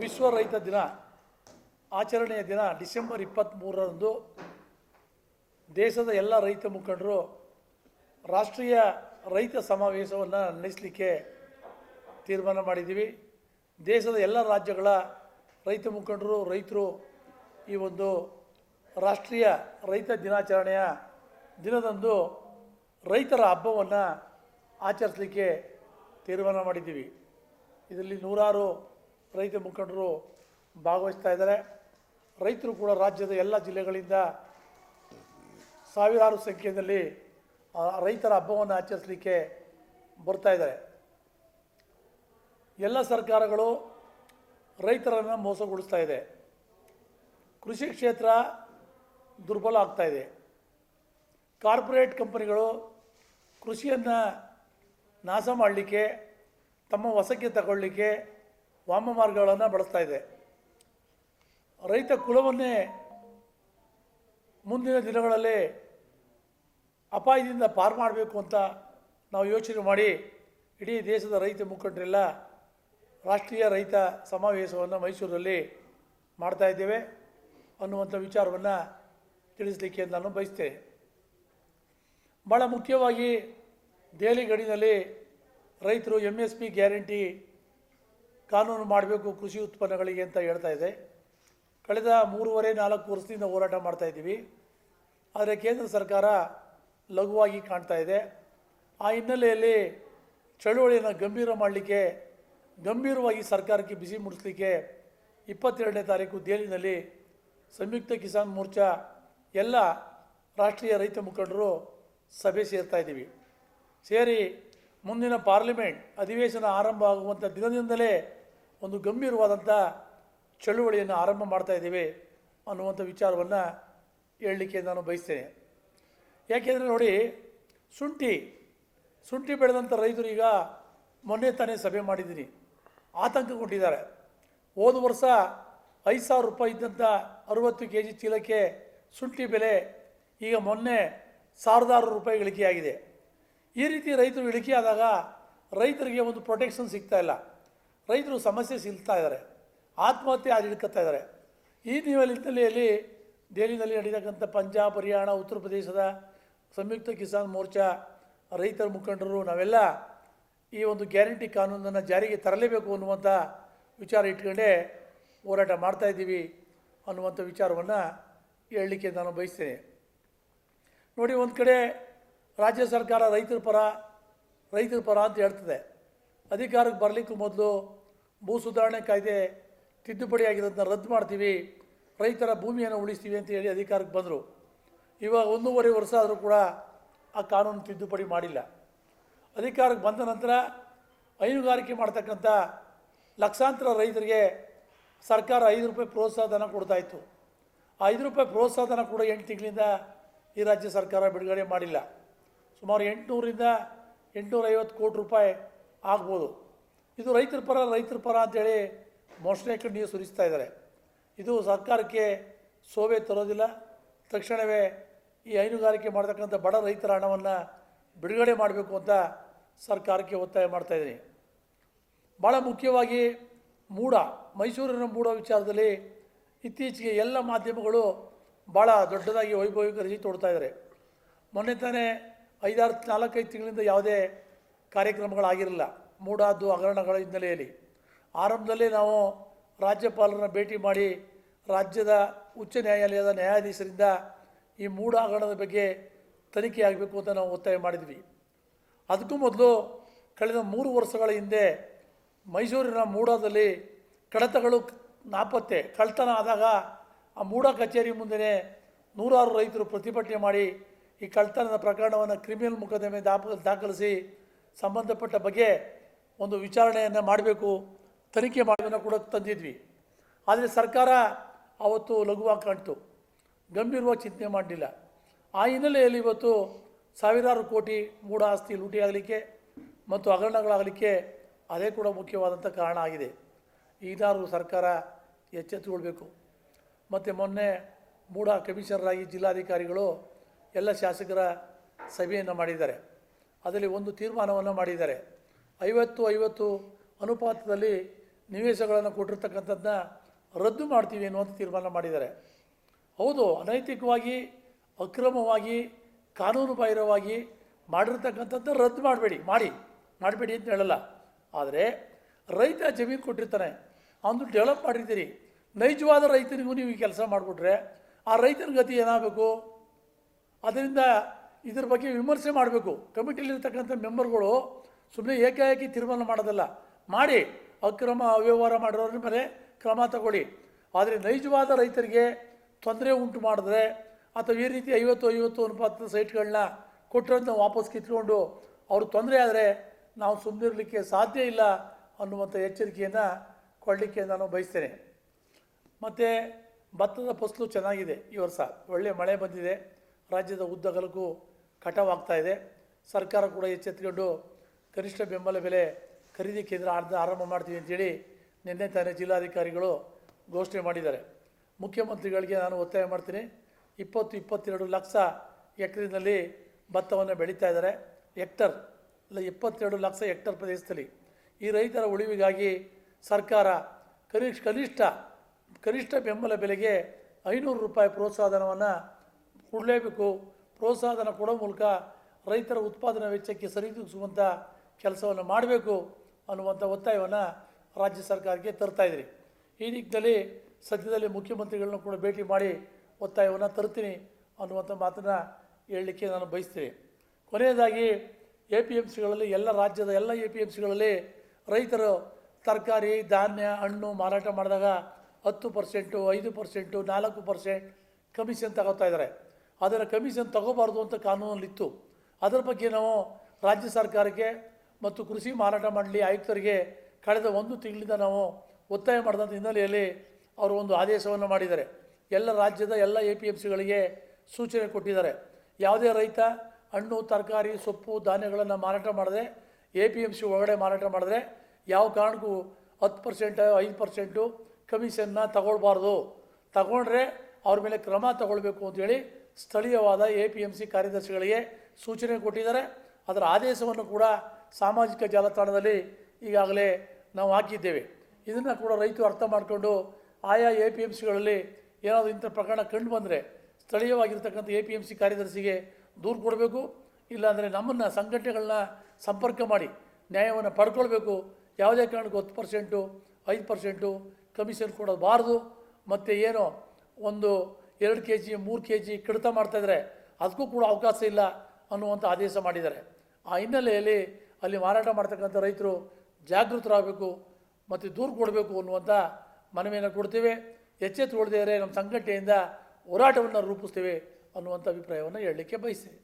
ವಿಶ್ವ ರೈತ ದಿನ, ಆಚರಣೆಯ ದಿನ, ಡಿಸೆಂಬರ್ ಇಪ್ಪತ್ತ್ಮೂರರಂದು ದೇಶದ ಎಲ್ಲ ರೈತ ಮುಖಂಡರು ರಾಷ್ಟ್ರೀಯ ರೈತ ಸಮಾವೇಶವನ್ನು ನಡೆಸಲಿಕ್ಕೆ ತೀರ್ಮಾನ ಮಾಡಿದ್ದೀವಿ. ದೇಶದ ಎಲ್ಲ ರಾಜ್ಯಗಳ ರೈತ ಮುಖಂಡರು, ರೈತರು ಈ ಒಂದು ರಾಷ್ಟ್ರೀಯ ರೈತ ದಿನಾಚರಣೆಯ ದಿನದಂದು ರೈತರ ಹಬ್ಬವನ್ನು ಆಚರಿಸಲಿಕ್ಕೆ ತೀರ್ಮಾನ ಮಾಡಿದ್ದೀವಿ. ಇದರಲ್ಲಿ ನೂರಾರು ರೈತ ಮುಖಂಡರು ಭಾಗವಹಿಸ್ತಾ ಇದ್ದಾರೆ. ರೈತರು ಕೂಡ ರಾಜ್ಯದ ಎಲ್ಲ ಜಿಲ್ಲೆಗಳಿಂದ ಸಾವಿರಾರು ಸಂಖ್ಯೆಯಲ್ಲಿ ರೈತರ ಹಬ್ಬವನ್ನು ಆಚರಿಸಲಿಕ್ಕೆ ಬರ್ತಾ ಇದ್ದಾರೆ. ಎಲ್ಲ ಸರ್ಕಾರಗಳು ರೈತರನ್ನು ಮೋಸಗೊಳಿಸ್ತಾ ಇದೆ. ಕೃಷಿ ಕ್ಷೇತ್ರ ದುರ್ಬಲ ಆಗ್ತಾ ಇದೆ. ಕಾರ್ಪೊರೇಟ್ ಕಂಪನಿಗಳು ಕೃಷಿಯನ್ನು ನಾಶ ಮಾಡಲಿಕ್ಕೆ, ತಮ್ಮ ವಸಕ್ಕೆ ತಗೊಳ್ಳಿಕ್ಕೆ ವಾಮ ಮಾರ್ಗಗಳನ್ನು ಬಳಸ್ತಾ ಇದೆ. ರೈತ ಕುಲವನ್ನೇ ಮುಂದಿನ ದಿನಗಳಲ್ಲಿ ಅಪಾಯದಿಂದ ಪಾರು ಮಾಡಬೇಕು ಅಂತ ನಾವು ಯೋಚನೆ ಮಾಡಿ ಇಡೀ ದೇಶದ ರೈತ ಮುಖಂಡರೆಲ್ಲ ರಾಷ್ಟ್ರೀಯ ರೈತ ಸಮಾವೇಶವನ್ನು ಮೈಸೂರಲ್ಲಿ ಮಾಡ್ತಾ ಇದ್ದೇವೆ ಅನ್ನುವಂಥ ವಿಚಾರವನ್ನು ತಿಳಿಸಲಿಕ್ಕೆ ನಾನು ಬಯಸ್ತೇನೆ. ಭಾಳ ಮುಖ್ಯವಾಗಿ ದೆಹಲಿ ಗಡಿನಲ್ಲಿ ರೈತರು ಎಂ ಎಸ್ ಪಿ ಗ್ಯಾರಂಟಿ ಕಾನೂನು ಮಾಡಬೇಕು ಕೃಷಿ ಉತ್ಪನ್ನಗಳಿಗೆ ಅಂತ ಹೇಳ್ತಾ ಇದೆ. ಕಳೆದ ಮೂರುವರೆ ನಾಲ್ಕು ವರ್ಷದಿಂದ ಹೋರಾಟ ಮಾಡ್ತಾ ಇದ್ದೀವಿ. ಆದರೆ ಕೇಂದ್ರ ಸರ್ಕಾರ ಲಘುವಾಗಿ ಕಾಣ್ತಾ ಇದೆ. ಆ ಹಿನ್ನೆಲೆಯಲ್ಲಿ ಚಳುವಳಿಯನ್ನು ಗಂಭೀರ ಮಾಡಲಿಕ್ಕೆ, ಗಂಭೀರವಾಗಿ ಸರ್ಕಾರಕ್ಕೆ ಬಿಸಿ ಮುಡಿಸಲಿಕ್ಕೆ ಇಪ್ಪತ್ತೆರಡನೇ ತಾರೀಕು ದೆಹಲಿನಲ್ಲಿ ಸಂಯುಕ್ತ ಕಿಸಾನ್ ಮೋರ್ಚಾ ಎಲ್ಲ ರಾಷ್ಟ್ರೀಯ ರೈತ ಮುಖಂಡರು ಸಭೆ ಸೇರ್ತಾ ಇದ್ದೀವಿ. ಸೇರಿ ಮುಂದಿನ ಪಾರ್ಲಿಮೆಂಟ್ ಅಧಿವೇಶನ ಆರಂಭ ಆಗುವಂಥ ದಿನದಿಂದಲೇ ಒಂದು ಗಂಭೀರವಾದಂಥ ಚಳುವಳಿಯನ್ನು ಆರಂಭ ಮಾಡ್ತಾ ಇದ್ದೀವಿ ಅನ್ನುವಂಥ ವಿಚಾರವನ್ನು ಹೇಳಲಿಕ್ಕೆ ನಾನು ಬಯಸ್ತೇನೆ. ಯಾಕೆಂದರೆ ನೋಡಿ, ಶುಂಠಿ ಶುಂಠಿ ಬೆಳೆದಂಥ ರೈತರು ಈಗ ಮೊನ್ನೆ ತಾನೇ ಸಭೆ ಮಾಡಿದ್ದೀನಿ. ಆತಂಕಗೊಂಡಿದ್ದಾರೆ. ಹೋದ ವರ್ಷ ಐದು ಸಾವಿರ ರೂಪಾಯಿ ಇದ್ದಂಥ ಅರುವತ್ತು ಕೆ ಜಿ ಚೀಲಕ್ಕೆ ಶುಂಠಿ ಬೆಲೆ ಈಗ ಮೊನ್ನೆ ಸಾವಿರದಾರು ರೂಪಾಯಿ ಇಳಿಕೆಯಾಗಿದೆ. ಈ ರೀತಿ ರೈತರು ಇಳಿಕೆಯಾದಾಗ ರೈತರಿಗೆ ಒಂದು ಪ್ರೊಟೆಕ್ಷನ್ ಸಿಗ್ತಾ ಇಲ್ಲ. ರೈತರು ಸಮಸ್ಯೆ ಸಿಲ್ತಾ ಇದ್ದಾರೆ, ಆತ್ಮಹತ್ಯೆ ಆಗಿ ಇಳ್ಕೊತಾ ಇದ್ದಾರೆ. ಈ ಹಿನ್ನೆಲೆಯಲ್ಲಿ ದೆಹಲಿನಲ್ಲಿ ನಡೀತಕ್ಕಂಥ ಪಂಜಾಬ್, ಹರಿಯಾಣ, ಉತ್ತರ ಪ್ರದೇಶದ ಸಂಯುಕ್ತ ಕಿಸಾನ್ ಮೋರ್ಚಾ ರೈತರ ಮುಖಂಡರು, ನಾವೆಲ್ಲ ಈ ಒಂದು ಗ್ಯಾರಂಟಿ ಕಾನೂನನ್ನು ಜಾರಿಗೆ ತರಲೇಬೇಕು ಅನ್ನುವಂಥ ವಿಚಾರ ಇಟ್ಕೊಂಡೇ ಹೋರಾಟ ಮಾಡ್ತಾ ಇದ್ದೀವಿ ಅನ್ನುವಂಥ ವಿಚಾರವನ್ನು ಹೇಳಲಿಕ್ಕೆ ನಾನು ಬಯಸ್ತೇನೆ. ನೋಡಿ, ಒಂದು ಕಡೆ ರಾಜ್ಯ ಸರ್ಕಾರ ರೈತರ ಪರ ರೈತರ ಪರ ಅಂತ ಹೇಳ್ತದೆ. ಅಧಿಕಾರಕ್ಕೆ ಬರಲಿಕ್ಕೂ ಮೊದಲು ಭೂ ಸುಧಾರಣೆ ಕಾಯ್ದೆ ತಿದ್ದುಪಡಿ ಆಗಿರೋದನ್ನ ರದ್ದು ಮಾಡ್ತೀವಿ. ರೈತರ ಭೂಮಿಯನ್ನು ಉಳಿಸ್ತೀವಿ ಅಂತ ಹೇಳಿ ಅಧಿಕಾರಕ್ಕೆ ಬಂದರು. ಇವಾಗ ಒಂದೂವರೆ ವರ್ಷ ಆದರೂ ಕೂಡ ಆ ಕಾನೂನು ತಿದ್ದುಪಡಿ ಮಾಡಿಲ್ಲ. ಅಧಿಕಾರಕ್ಕೆ ಬಂದ ನಂತರ ಹೈನುಗಾರಿಕೆ ಮಾಡ್ತಕ್ಕಂಥ ಲಕ್ಷಾಂತರ ರೈತರಿಗೆ ಸರ್ಕಾರ ಐದು ರೂಪಾಯಿ ಪ್ರೋತ್ಸಾಹಧನ ಕೊಡ್ತಾಯಿತ್ತು ಐದು ರೂಪಾಯಿ ಪ್ರೋತ್ಸಾಹಧನ ಕೂಡ ಎಂಟು ತಿಂಗಳಿಂದ ಈ ರಾಜ್ಯ ಸರ್ಕಾರ ಬಿಡುಗಡೆ ಮಾಡಿಲ್ಲ. ಸುಮಾರು ಎಂಟುನೂರಿಂದ ಎಂಟುನೂರೈವತ್ತು ಕೋಟಿ ರೂಪಾಯಿ ಆಗ್ಬೋದು. ಇದು ರೈತರ ಪರ ರೈತರ ಪರ ಅಂತೇಳಿ ಮೋಷಣೆ ಕಣ್ಣಿಗೆ ಸುರಿಸ್ತಾ ಇದ್ದಾರೆ. ಇದು ಸರ್ಕಾರಕ್ಕೆ ಸೋವೆ ತರೋದಿಲ್ಲ. ತಕ್ಷಣವೇ ಈ ಹೈನುಗಾರಿಕೆ ಮಾಡ್ತಕ್ಕಂಥ ಬಡ ರೈತರ ಹಣವನ್ನು ಬಿಡುಗಡೆ ಮಾಡಬೇಕು ಅಂತ ಸರ್ಕಾರಕ್ಕೆ ಒತ್ತಾಯ ಮಾಡ್ತಾ ಇದ್ದೀನಿ. ಭಾಳ ಮುಖ್ಯವಾಗಿ ಮೂಡ, ಮೈಸೂರಿನ ಮೂಡ ವಿಚಾರದಲ್ಲಿ ಇತ್ತೀಚೆಗೆ ಎಲ್ಲ ಮಾಧ್ಯಮಗಳು ಭಾಳ ದೊಡ್ಡದಾಗಿ ವೈಭವೀಕರಿಸಿ ತೋಡ್ತಾ ಇದ್ದಾರೆ. ಮೊನ್ನೆ ತಾನೇ ಐದಾರು, ನಾಲ್ಕೈದು ತಿಂಗಳಿಂದ ಯಾವುದೇ ಕಾರ್ಯಕ್ರಮಗಳಾಗಿರಲಿಲ್ಲ. ಮೂಡಾದ್ದು ಹಗರಣಗಳ ಹಿನ್ನೆಲೆಯಲ್ಲಿ. ಆರಂಭದಲ್ಲಿ ನಾವು ರಾಜ್ಯಪಾಲರನ್ನು ಭೇಟಿ ಮಾಡಿ ರಾಜ್ಯದ ಉಚ್ಚ ನ್ಯಾಯಾಲಯದ ನ್ಯಾಯಾಧೀಶರಿಂದ ಈ ಮೂಡ ಹಗರಣದ ಬಗ್ಗೆ ತನಿಖೆ ಆಗಬೇಕು ಅಂತ ನಾವು ಒತ್ತಾಯ ಮಾಡಿದ್ವಿ. ಅದಕ್ಕೂ ಮೊದಲು ಕಳೆದ ಮೂರು ವರ್ಷಗಳ ಹಿಂದೆ ಮೈಸೂರಿನ ಮೂಡಾದಲ್ಲಿ ಕಡತಗಳು ನಾಪತ್ತೆ ಕಳ್ತನ ಆದಾಗ ಆ ಮೂಡ ಕಚೇರಿ ಮುಂದೆ ನೂರಾರು ರೈತರು ಪ್ರತಿಭಟನೆ ಮಾಡಿ ಈ ಕಳ್ತನದ ಪ್ರಕರಣವನ್ನು ಕ್ರಿಮಿನಲ್ ಮೊಕದ್ದಮೆ ದಾಪ, ದಾಖಲಿಸಿ ಸಂಬಂಧಪಟ್ಟ ಬಗ್ಗೆ ಒಂದು ವಿಚಾರಣೆಯನ್ನು ಮಾಡಬೇಕು, ತನಿಖೆ ಮಾಡೋದನ್ನು ಕೂಡ ತಂದಿದ್ವಿ. ಆದರೆ ಸರ್ಕಾರ ಆವತ್ತು ಲಘುವಾಗಿ ಕಾಣ್ತು. ಗಂಭೀರವಾಗಿ ಚಿಂತನೆ ಮಾಡಲಿಲ್ಲ. ಆ ಹಿನ್ನೆಲೆಯಲ್ಲಿ ಇವತ್ತು ಸಾವಿರಾರು ಕೋಟಿ ಮೂಢ ಆಸ್ತಿ ಲೂಟಿ ಆಗಲಿಕ್ಕೆ ಮತ್ತು ಹಗರಣಗಳಾಗಲಿಕ್ಕೆ ಅದೇ ಕೂಡ ಮುಖ್ಯವಾದಂಥ ಕಾರಣ ಆಗಿದೆ. ಈಗಾರು ಸರ್ಕಾರ ಎಚ್ಚೆತ್ತುಕೊಳ್ಬೇಕು ಮತ್ತು ಮೊನ್ನೆ ಮೂಢ ಕಮಿಷನರಾಗಿ ಜಿಲ್ಲಾಧಿಕಾರಿಗಳು ಎಲ್ಲ ಶಾಸಕರ ಸಭೆಯನ್ನು ಮಾಡಿದ್ದಾರೆ. ಅದರಲ್ಲಿ ಒಂದು ತೀರ್ಮಾನವನ್ನು ಮಾಡಿದ್ದಾರೆ. ಐವತ್ತು ಐವತ್ತು ಅನುಪಾತದಲ್ಲಿ ನಿವೇಶಗಳನ್ನು ಕೊಟ್ಟಿರ್ತಕ್ಕಂಥದ್ದನ್ನ ರದ್ದು ಮಾಡ್ತೀವಿ ಅನ್ನುವಂಥ ತೀರ್ಮಾನ ಮಾಡಿದ್ದಾರೆ. ಹೌದು, ಅನೈತಿಕವಾಗಿ, ಅಕ್ರಮವಾಗಿ ಕಾನೂನು ಬಾಹಿರವಾಗಿ ಮಾಡಿರ್ತಕ್ಕಂಥದ್ದು ರದ್ದು ಮಾಡಬೇಡಿ, ಮಾಡಿ, ಮಾಡಬೇಡಿ ಅಂತ ಹೇಳಲ್ಲ. ಆದರೆ ರೈತ ಜಮೀನು ಕೊಟ್ಟಿರ್ತಾನೆ, ಅವನು ಡೆವಲಪ್ ಮಾಡಿರ್ತೀರಿ. ನೈಜವಾದ ರೈತನಿಗೂ ನೀವು ಕೆಲಸ ಮಾಡಿಬಿಟ್ರೆ ಆ ರೈತನ ಗತಿ ಏನಾಗಬೇಕು? ಅದರಿಂದ ಇದ್ರ ಬಗ್ಗೆ ವಿಮರ್ಶೆ ಮಾಡಬೇಕು. ಕಮಿಟಿಯಲ್ಲಿರ್ತಕ್ಕಂಥ ಮೆಂಬರ್ಗಳು ಸುಮ್ಮನೆ ಏಕಾಏಕಿ ತೀರ್ಮಾನ ಮಾಡೋದಲ್ಲ. ಮಾಡಿ ಅಕ್ರಮ ಅವ್ಯವಹಾರ ಮಾಡಿರೋದ್ರ ಮೇಲೆ ಕ್ರಮ ತಗೊಳ್ಳಿ. ಆದರೆ ನೈಜವಾದ ರೈತರಿಗೆ ತೊಂದರೆ ಉಂಟು ಮಾಡಿದ್ರೆ ಅಥವಾ ಈ ರೀತಿ ಐವತ್ತು ಐವತ್ತು ಅನುಪಾತದ ಸೈಟ್ಗಳನ್ನ ಕೊಟ್ಟರಂತ ವಾಪಸ್ ಕಿತ್ಕೊಂಡು ಅವ್ರ ತೊಂದರೆ ಆದರೆ ನಾವು ಸುಮ್ಮನಿರಲಿಕ್ಕೆ ಸಾಧ್ಯ ಇಲ್ಲ ಅನ್ನುವಂಥ ಎಚ್ಚರಿಕೆಯನ್ನು ಕೊಡಲಿಕ್ಕೆ ನಾನು ಬಯಸ್ತೇನೆ. ಮತ್ತು ಭತ್ತದ ಫಸಲು ಚೆನ್ನಾಗಿದೆ ಈ ವರ್ಷ. ಒಳ್ಳೆಯ ಮಳೆ ಬಂದಿದೆ. ರಾಜ್ಯದ ಉದ್ದಗಲಕ್ಕೂ ಕಟಾವಾಗ್ತಾ ಇದೆ. ಸರ್ಕಾರ ಕೂಡ ಎಚ್ಚೆತ್ತುಕೊಂಡು ಕನಿಷ್ಠ ಬೆಂಬಲ ಬೆಲೆ ಖರೀದಿ ಕೇಂದ್ರ ಆರ್ಧ ಆರಂಭ ಮಾಡ್ತೀವಿ ಅಂತೇಳಿ ನಿನ್ನೆ ತಾನೇ ಜಿಲ್ಲಾಧಿಕಾರಿಗಳು ಘೋಷಣೆ ಮಾಡಿದ್ದಾರೆ. ಮುಖ್ಯಮಂತ್ರಿಗಳಿಗೆ ನಾನು ಒತ್ತಾಯ ಮಾಡ್ತೀನಿ. ಇಪ್ಪತ್ತು ಇಪ್ಪತ್ತೆರಡು ಲಕ್ಷ ಎಕರೆನಲ್ಲಿ ಭತ್ತವನ್ನು ಬೆಳೀತಾ ಇದ್ದಾರೆ. ಹೆಕ್ಟರ್ ಇಲ್ಲ, ಇಪ್ಪತ್ತೆರಡು ಲಕ್ಷ ಹೆಕ್ಟರ್ ಪ್ರದೇಶದಲ್ಲಿ. ಈ ರೈತರ ಉಳಿವಿಗಾಗಿ ಸರ್ಕಾರ ಕನಿಷ್ಠ ಕನಿಷ್ಠ ಕನಿಷ್ಠ ಬೆಂಬಲ ಬೆಲೆಗೆ ಐನೂರು ರೂಪಾಯಿ ಪ್ರೋತ್ಸಾಹಧನವನ್ನು ಕೊಡಲೇಬೇಕು. ಪ್ರೋತ್ಸಾಹಧನ ಕೊಡೋ ಮೂಲಕ ರೈತರ ಉತ್ಪಾದನಾ ವೆಚ್ಚಕ್ಕೆ ಸರಿದೂಗಿಸುವಂಥ ಕೆಲಸವನ್ನು ಮಾಡಬೇಕು ಅನ್ನುವಂಥ ಒತ್ತಾಯವನ್ನು ರಾಜ್ಯ ಸರ್ಕಾರಕ್ಕೆ ತರ್ತಾ ಇದ್ರಿ. ಈ ನಿಟ್ಟಿನಲ್ಲಿ ಸದ್ಯದಲ್ಲಿ ಮುಖ್ಯಮಂತ್ರಿಗಳನ್ನು ಕೂಡ ಭೇಟಿ ಮಾಡಿ ಒತ್ತಾಯವನ್ನು ತರ್ತೀನಿ ಅನ್ನುವಂಥ ಮಾತನ್ನು ಹೇಳಲಿಕ್ಕೆ ನಾನು ಬಯಸ್ತೀನಿ. ಕೊನೆಯದಾಗಿ ಎ ಪಿ ಎಂ ಸಿಗಳಲ್ಲಿ ಎಲ್ಲ ರಾಜ್ಯದ ಎಲ್ಲ ಎ ಪಿ ಎಂ ಸಿಗಳಲ್ಲಿ ರೈತರು ತರಕಾರಿ, ಧಾನ್ಯ, ಹಣ್ಣು ಮಾರಾಟ ಮಾಡಿದಾಗ ಹತ್ತು ಪರ್ಸೆಂಟು, ಐದು ಪರ್ಸೆಂಟು, ನಾಲ್ಕು ಪರ್ಸೆಂಟ್ ಕಮಿಷನ್ ತಗೋತಾ ಇದ್ದಾರೆ. ಅದರ ಕಮಿಷನ್ ತಗೋಬಾರ್ದು ಅಂತ ಕಾನೂನಲ್ಲಿತ್ತು. ಅದರ ಬಗ್ಗೆ ನಾವು ರಾಜ್ಯ ಸರ್ಕಾರಕ್ಕೆ ಮತ್ತು ಕೃಷಿ ಮಾರಾಟ ಮಂಡಳಿ ಆಯುಕ್ತರಿಗೆ ಕಳೆದ ಒಂದು ತಿಂಗಳಿಂದ ನಾವು ಒತ್ತಾಯ ಮಾಡಿದಂಥ ಹಿನ್ನೆಲೆಯಲ್ಲಿ ಅವರು ಒಂದು ಆದೇಶವನ್ನು ಮಾಡಿದ್ದಾರೆ. ಎಲ್ಲ ರಾಜ್ಯದ ಎಲ್ಲ ಎ ಪಿ ಎಂ ಸಿಗಳಿಗೆ ಸೂಚನೆ ಕೊಟ್ಟಿದ್ದಾರೆ. ಯಾವುದೇ ರೈತ ಹಣ್ಣು, ತರಕಾರಿ, ಸೊಪ್ಪು, ಧಾನ್ಯಗಳನ್ನು ಮಾರಾಟ ಮಾಡದೆ ಎ ಪಿ ಎಂ ಸಿ ಒಳಗಡೆ ಮಾರಾಟ ಮಾಡಿದ್ರೆ ಯಾವ ಕಾರಣಕ್ಕೂ ಹತ್ತು ಪರ್ಸೆಂಟ್, ಐದು ಪರ್ಸೆಂಟು ಕಮಿಷನ್ನ ತಗೊಳ್ಬಾರ್ದು. ತಗೊಂಡ್ರೆ ಅವ್ರ ಮೇಲೆ ಕ್ರಮ ತಗೊಳ್ಬೇಕು ಅಂತೇಳಿ ಸ್ಥಳೀಯವಾದ ಎ ಪಿ ಎಂ ಸಿ ಕಾರ್ಯದರ್ಶಿಗಳಿಗೆ ಸೂಚನೆ ಕೊಟ್ಟಿದ್ದಾರೆ. ಅದರ ಆದೇಶವನ್ನು ಕೂಡ ಸಾಮಾಜಿಕ ಜಾಲತಾಣದಲ್ಲಿ ಈಗಾಗಲೇ ನಾವು ಹಾಕಿದ್ದೇವೆ. ಇದನ್ನು ಕೂಡ ರೈತರು ಅರ್ಥ ಮಾಡಿಕೊಂಡು ಆಯಾ ಎ ಪಿ ಎಂ ಸಿಗಳಲ್ಲಿ ಏನಾದರೂ ಇಂಥ ಪ್ರಕರಣ ಕಂಡು ಬಂದರೆ ಸ್ಥಳೀಯವಾಗಿರ್ತಕ್ಕಂಥ ಎ ಪಿ ಎಂ ಸಿ ಕಾರ್ಯದರ್ಶಿಗೆ ದೂರು ಕೊಡಬೇಕು, ಇಲ್ಲಾಂದರೆ ನಮ್ಮನ್ನು ಸಂಘಟನೆಗಳನ್ನ ಸಂಪರ್ಕ ಮಾಡಿ ನ್ಯಾಯವನ್ನು ಪಡ್ಕೊಳ್ಬೇಕು. ಯಾವುದೇ ಕಾರಣಕ್ಕೂ ಹತ್ತು ಪರ್ಸೆಂಟು, ಐದು ಪರ್ಸೆಂಟು ಕಮಿಷನ್ ಕೊಡಬಾರ್ದು. ಮತ್ತು ಏನೋ ಒಂದು ಎರಡು ಕೆ ಜಿ, ಮೂರು ಕೆ ಜಿ ಕಡಿತ ಮಾಡ್ತಾಯಿದ್ರೆ ಅದಕ್ಕೂ ಕೂಡ ಅವಕಾಶ ಇಲ್ಲ ಅನ್ನುವಂಥ ಆದೇಶ ಮಾಡಿದ್ದಾರೆ. ಆ ಹಿನ್ನೆಲೆಯಲ್ಲಿ ಅಲ್ಲಿ ಮಾರಾಟ ಮಾಡ್ತಕ್ಕಂಥ ರೈತರು ಜಾಗೃತರಾಗಬೇಕು ಮತ್ತು ದೂರು ಕೊಡಬೇಕು ಅನ್ನುವಂಥ ಮನವಿಯನ್ನು ಕೊಡ್ತೇವೆ. ಎಚ್ಚೆತ್ತುಕೊಳ್ಳದೇ ನಮ್ಮ ಸಂಘಟನೆಯಿಂದ ಹೋರಾಟವನ್ನು ರೂಪಿಸ್ತೇವೆ ಅನ್ನುವಂಥ ಅಭಿಪ್ರಾಯವನ್ನು ಹೇಳಲಿಕ್ಕೆ ಬಯಸ್ತೇವೆ.